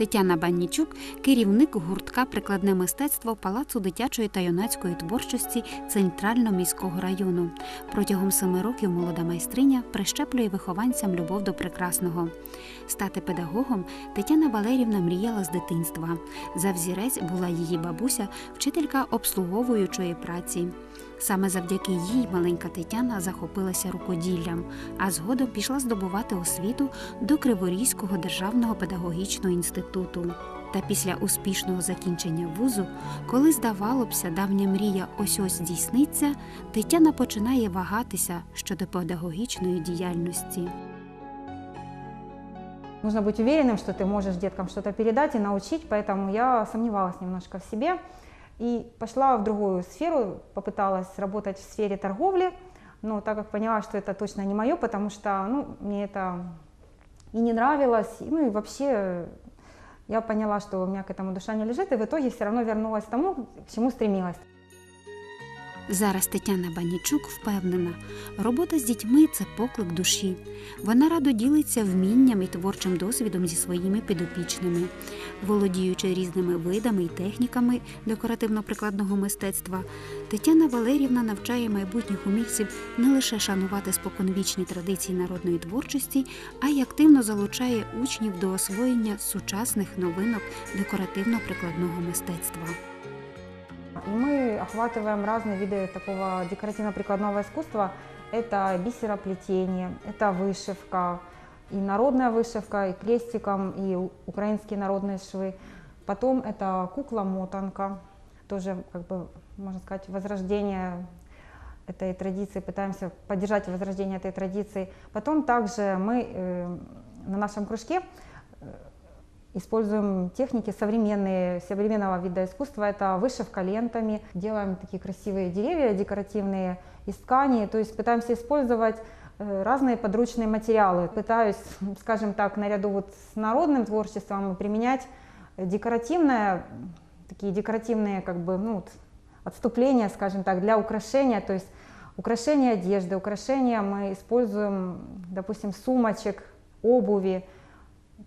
Тетяна Баннічук керівник гуртка прикладне мистецтво Палацу дитячої та юнацької творчості Центрального міського району. Протягом семи років молода майстриня прищеплює вихованцям любов до прекрасного. Стати педагогом Тетяна Валерівна мріяла з дитинства. За взірець була її бабуся, вчителька обслуговуючої праці. Саме завдяки їй маленька Тетяна захопилася рукоділлям, а згодом пішла здобувати освіту до Криворізького державного педагогічного інституту. Та після успішного закінчення вузу, коли здавалося, давня мрія ось ось здійсниться, Тетяна починає вагатися щодо педагогічної діяльності. Нужно быть уверенным, что ты можешь деткам что-то передать и научить, поэтому я сомневалась немножко в себе И пошла в другую сферу, попыталась работать в сфере торговли, но так как поняла, что это точно не мое, потому что ну, мне это и не нравилось, ну и вообще я поняла, что у меня к этому душа не лежит, и в итоге все равно вернулась к тому, к чему стремилась. Зараз Тетяна Банічук впевнена, робота з дітьми це поклик душі. Вона радо ділиться вмінням і творчим досвідом зі своїми підопічними, володіючи різними видами і техніками декоративно-прикладного мистецтва. Тетяна Валерівна навчає майбутніх умільців не лише шанувати споконвічні традиції народної творчості, а й активно залучає учнів до освоєння сучасних новинок декоративно-прикладного мистецтва. И мы охватываем разные виды такого декоративно-прикладного искусства. Это бисероплетение, это вышивка, и народная вышивка, и крестиком, и украинские народные швы. Потом это кукла-мотанка, тоже, как бы, можно сказать, возрождение этой традиции, пытаемся поддержать возрождение этой традиции. Потом также мы э, на нашем кружке Используем техники современные, современного вида искусства. Это вышивка лентами. Делаем такие красивые деревья декоративные из ткани. То есть пытаемся использовать э, разные подручные материалы. Пытаюсь, скажем так, наряду вот с народным творчеством применять декоративное, такие декоративные как бы, ну, отступления, скажем так, для украшения. То есть украшения одежды, украшения мы используем, допустим, сумочек, обуви,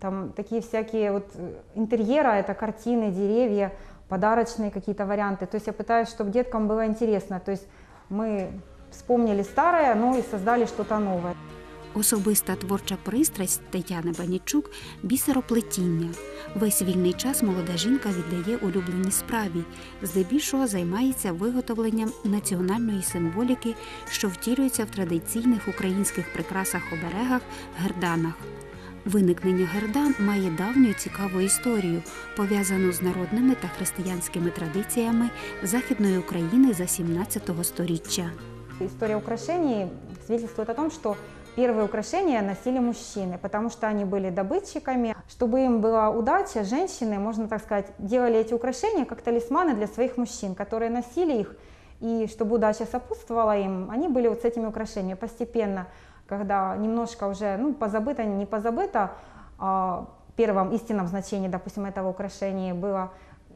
там такие всякие вот э, интерьера, это картины, деревья, подарочные какие-то варианты. То есть я пытаюсь, чтобы деткам было интересно. То есть мы вспомнили старое, но и создали что-то новое. Особиста творча пристрасть Тетяни Банічук бісероплетіння. Весь вільний час молода жінка віддає улюбленій справі, здебільшого займається виготовленням національної символіки, що втілюється в традиційних українських прикрасах оберегах герданах. Виникнення гердан має давню і цікаву історію, пов'язану з народними та християнськими традиціями Західної України за 17 століття. История украшений свидетельствует о том, что первые украшения носили мужчины, потому что они были добытчиками. Чтобы им была удача, женщины, можно так сказать, делали эти украшения как талисманы для своих мужчин, которые носили их, и чтобы удача сопутствовала им, они были вот с этими украшениями. Постепенно, когда немножко уже, ну, позабыто, не позабыто, а первом истинном значении, допустим, этого украшения было,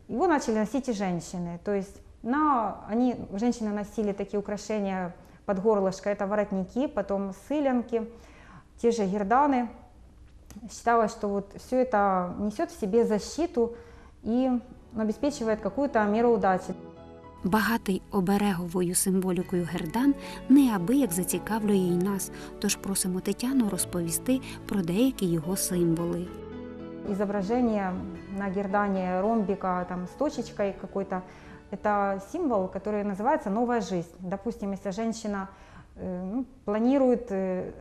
его начали носить и женщины. То есть на, они, женщины носили такие украшения под горлышко, это воротники, потом сылянки, те же герданы. Считалось, что вот все это несет в себе защиту и обеспечивает какую-то меру удачи. Багатий обереговою символікою гердан неабияк зацікавлює й нас, тож просимо Тетяну розповісти про деякі його символи. Изображение на гердане ромбика там, с точечкой какой-то, это символ, который называется «новая жизнь». Допустим, если женщина э, ну, планирует э,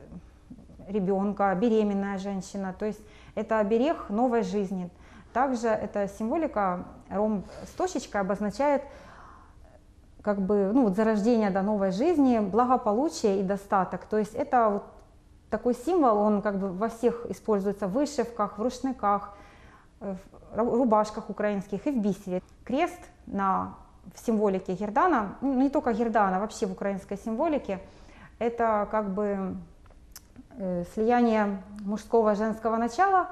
ребенка, беременная женщина, то есть это оберег новой жизни. Также эта символика ромб с точечкой обозначает как бы, ну, вот зарождение до новой жизни, благополучие и достаток. То есть это вот такой символ, он как бы во всех используется в вышивках, в рушниках, э, в ру- рубашках украинских и в бисере. Крест на, в символике Гердана, ну, не только Гердана, вообще в украинской символике, это как бы э, слияние мужского и женского начала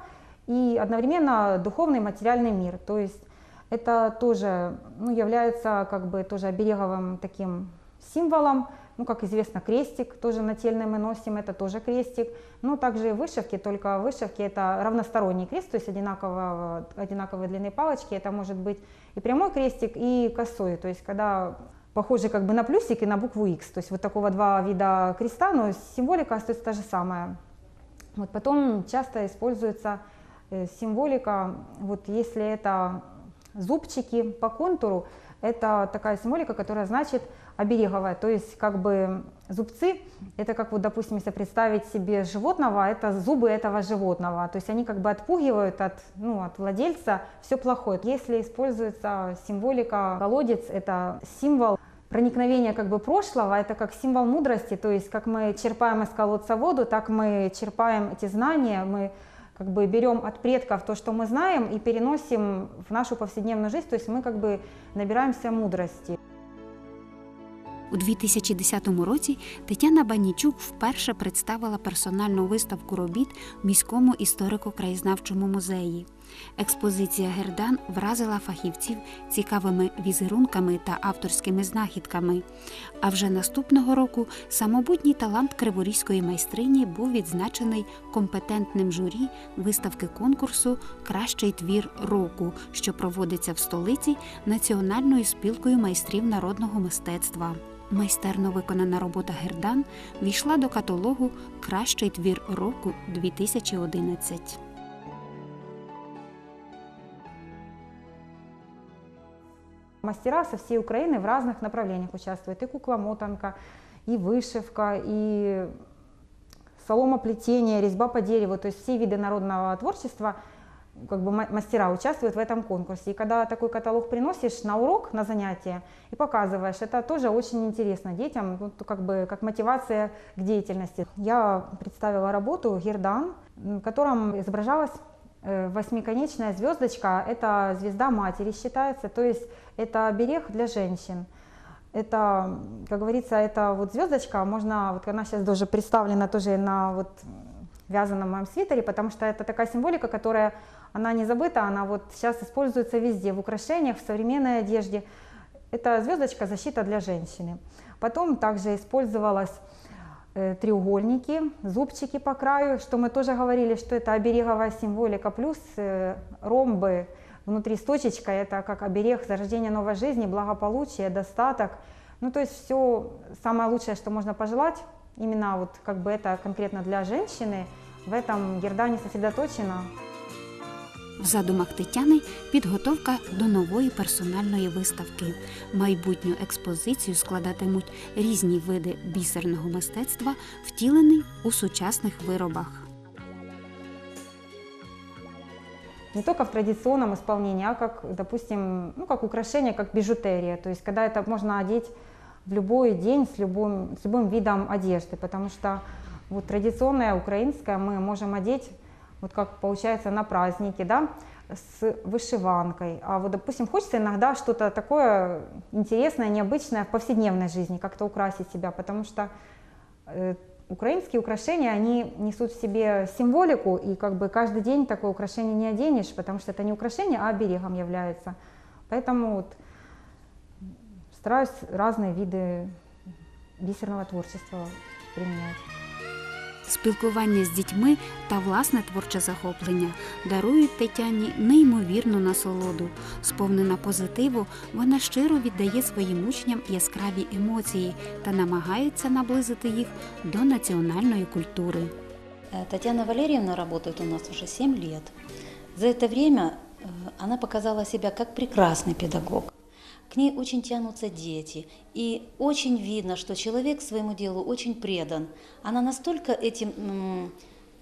и одновременно духовный и материальный мир. То есть это тоже ну, является как бы тоже обереговым таким символом, ну, как известно, крестик, тоже нательный мы носим, это тоже крестик. Ну, также и вышивки, только вышивки это равносторонний крест, то есть одинаково, одинаковой длины палочки. Это может быть и прямой крестик, и косой. То есть когда похожий как бы на плюсик и на букву X. То есть вот такого два вида креста, но символика остается та же самая. Вот потом часто используется э, символика, вот если это зубчики по контуру, это такая символика, которая значит обереговая, то есть как бы зубцы, это как вот, допустим, если представить себе животного, это зубы этого животного, то есть они как бы отпугивают от, ну, от владельца все плохое. Если используется символика колодец, это символ проникновения как бы прошлого, это как символ мудрости, то есть как мы черпаем из колодца воду, так мы черпаем эти знания, мы как бы берем от предков то, что мы знаем, и переносим в нашу повседневную жизнь, то есть мы как бы набираемся мудрости. У 2010 році Тетяна Банічук вперше представила персональну виставку робіт в міському історико-краєзнавчому музеї. Експозиція Гердан вразила фахівців цікавими візерунками та авторськими знахідками. А вже наступного року самобутній талант криворізької майстрині був відзначений компетентним журі виставки конкурсу Кращий твір року, що проводиться в столиці Національною спілкою майстрів народного мистецтва. Майстерно виконана робота Гердан війшла до каталогу Кращий твір року 2011. Мастера со всей Украины в разных направлениях участвуют. И кукла-мотанка, и вышивка, и соломоплетение, резьба по дереву. То есть все виды народного творчества как бы ма- мастера участвуют в этом конкурсе. И когда такой каталог приносишь на урок, на занятие и показываешь, это тоже очень интересно детям, ну, как бы как мотивация к деятельности. Я представила работу «Гердан», в котором изображалась восьмиконечная звездочка. Это звезда матери считается, то есть это оберег для женщин. Это, как говорится, это вот звездочка, можно, вот она сейчас тоже представлена тоже на вот вязаном моем свитере, потому что это такая символика, которая, она не забыта, она вот сейчас используется везде, в украшениях, в современной одежде. Это звездочка защита для женщины. Потом также использовалась э, треугольники, зубчики по краю, что мы тоже говорили, что это обереговая символика, плюс э, ромбы внутри с точечкой, это как оберег зарождения новой жизни, благополучия, достаток. Ну, то есть все самое лучшее, что можно пожелать, именно вот как бы это конкретно для женщины, в этом Гердане сосредоточено. В задумах Тетяни підготовка до нової персональної виставки. Майбутню експозицію складатимуть різні види бісерного мистецтва, втілений у сучасних виробах. не только в традиционном исполнении, а как, допустим, ну, как украшение, как бижутерия. То есть когда это можно одеть в любой день с любым, с любым видом одежды, потому что вот традиционное украинское мы можем одеть, вот как получается на праздники, да, с вышиванкой. А вот, допустим, хочется иногда что-то такое интересное, необычное в повседневной жизни, как-то украсить себя, потому что э, украинские украшения, они несут в себе символику, и как бы каждый день такое украшение не оденешь, потому что это не украшение, а оберегом является. Поэтому вот стараюсь разные виды бисерного творчества применять. Спілкування з дітьми та власне творче захоплення дарують Тетяні неймовірну насолоду. Сповнена позитиву, вона щиро віддає своїм учням яскраві емоції та намагається наблизити їх до національної культури. Э, Татьяна Валерьевна работает у нас уже 7 лет. За это время э, она показала себя как прекрасный педагог. К ней очень тянутся дети, и очень видно, что человек своему делу очень предан. Она настолько этим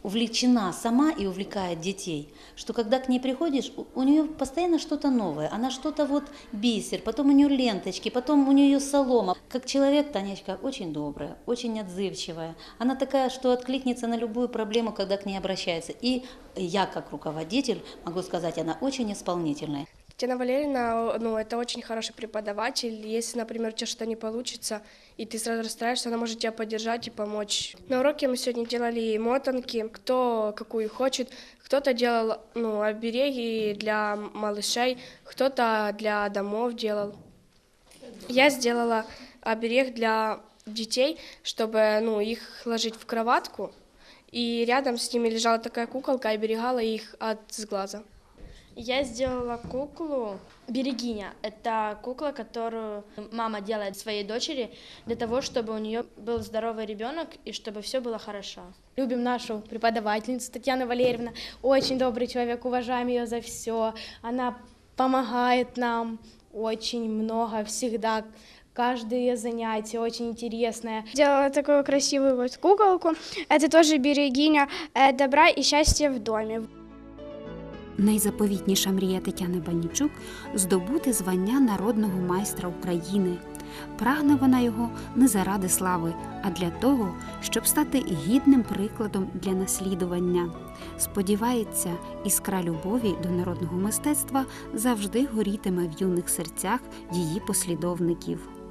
увлечена сама и увлекает детей, что когда к ней приходишь, у- у нее постоянно что-то новое. Она что-то вот бисер, потом у нее ленточки, потом у нее солома. Как человек Танечка очень добрая, очень отзывчивая. Она такая, что откликнется на любую проблему, когда к ней обращается. И я, как руководитель, могу сказать, она очень исполнительная. Татьяна Валерьевна, ну, это очень хороший преподаватель. Если, например, у тебя что-то не получится, и ты сразу расстраиваешься, она может тебя поддержать и помочь. На уроке мы сегодня делали мотанки, кто какую хочет. Кто-то делал ну, обереги для малышей, кто-то для домов делал. Я сделала оберег для детей, чтобы ну, их ложить в кроватку, и рядом с ними лежала такая куколка и оберегала их от сглаза. Я сделала куклу Берегиня. Это кукла, которую мама делает своей дочери для того, чтобы у нее был здоровый ребенок и чтобы все было хорошо. Любим нашу преподавательницу Татьяну Валерьевну. Очень добрый человек, уважаем ее за все. Она помогает нам очень много всегда. Каждое ее занятие очень интересное. Делала такую красивую вот куколку. Это тоже берегиня э, добра и счастья в доме. Найзаповітніша мрія Тетяни Банічук здобути звання народного майстра України. Прагне вона його не заради слави, а для того, щоб стати гідним прикладом для наслідування. Сподівається, іскра любові до народного мистецтва завжди горітиме в юних серцях її послідовників.